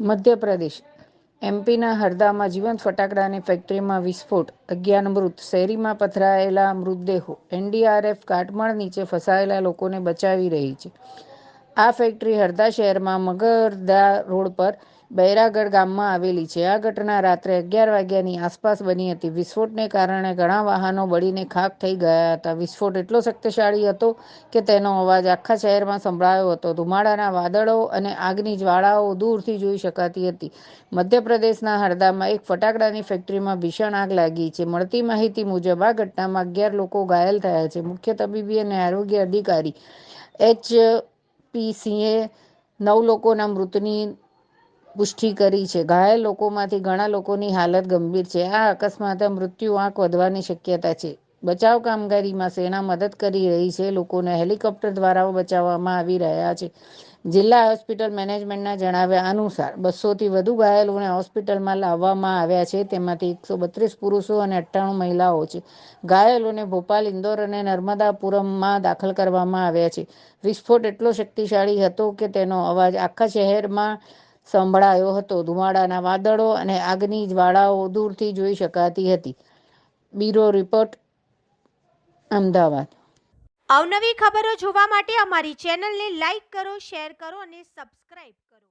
મધ્યપ્રદેશ. એમપીના હરદામાં જીવંત ફટાકડાની ફેક્ટરીમાં વિસ્ફોટ, અગિયાર મૃત, શેરીમાં પથરાયેલા મૃતદેહો, એનડીઆરએફ કાટમાળ નીચે ફસાયેલા લોકોને બચાવી રહી છે. આ ફેક્ટરી હરદા શહેરમાં મગરદા રોડ પર બૈરાગઢ ગામમાં આવેલી છે. આ ઘટના રાત્રે અગિયાર વાગ્યાની આસપાસ બની હતી. વિસ્ફોટને કારણે ઘણા વાહનો બળીને ખાખ થઈ ગયા હતા. વિસ્ફોટ એટલો શક્તિશાળી હતો કે તેનો અવાજ આખા શહેરમાં સંભળાયો હતો. ધુમાડાના વાદળો અને આગની જ્વાળાઓ દૂરથી જોઈ શકાતી હતી. મધ્યપ્રદેશના હરદામાં એક ફટાકડાની ફેક્ટરીમાં ભીષણ આગ લાગી છે. મળતી માહિતી મુજબ, આ ઘટનામાં અગિયાર લોકો ઘાયલ થયા છે. મુખ્ય તબીબી અને આરોગ્ય અધિકારી એચ પી સિંહે નવ લોકોના મૃતની પુષ્ટિ કરી છે. ઘાયલ લોકોમાંથી ઘણા લોકોની હાલત ગંભીર છે. આ અકસ્માતે મૃત્યુ આંક વધવાની શક્યતા છે. બચાવ કામગીરીમાં સેના મદદ કરી રહી છે. લોકોને હેલિકોપ્ટર દ્વારા બચાવવામાં આવી રહ્યા છે. જિલ્લા હોસ્પિટલ મેનેજમેન્ટના જણાવ્યા અનુસાર બસોથી વધુ ઘાયલોને હોસ્પિટલમાં લાવવામાં આવ્યા છે. તેમાંથી એકસો બત્રીસ પુરુષો અને અઠ્ઠાણું મહિલાઓ છે. ઘાયલોને ભોપાલ, ઇન્દોર અને નર્મદાપુરમમાં દાખલ કરવામાં આવ્યા છે. વિસ્ફોટ એટલો શક્તિશાળી હતો કે તેનો અવાજ આખા શહેરમાં સંભળાયો હતો. ધુમાડાના વાદળો અને આગની જ્વાળાઓ દૂરથી જોઈ શકાતી હતી. Bureau report Ahmedabad. અવનવી ખબરો જોવા માટે અમારી ચેનલને લાઈક કરો શેર કરો અને સબસ્ક્રાઈબ કરો.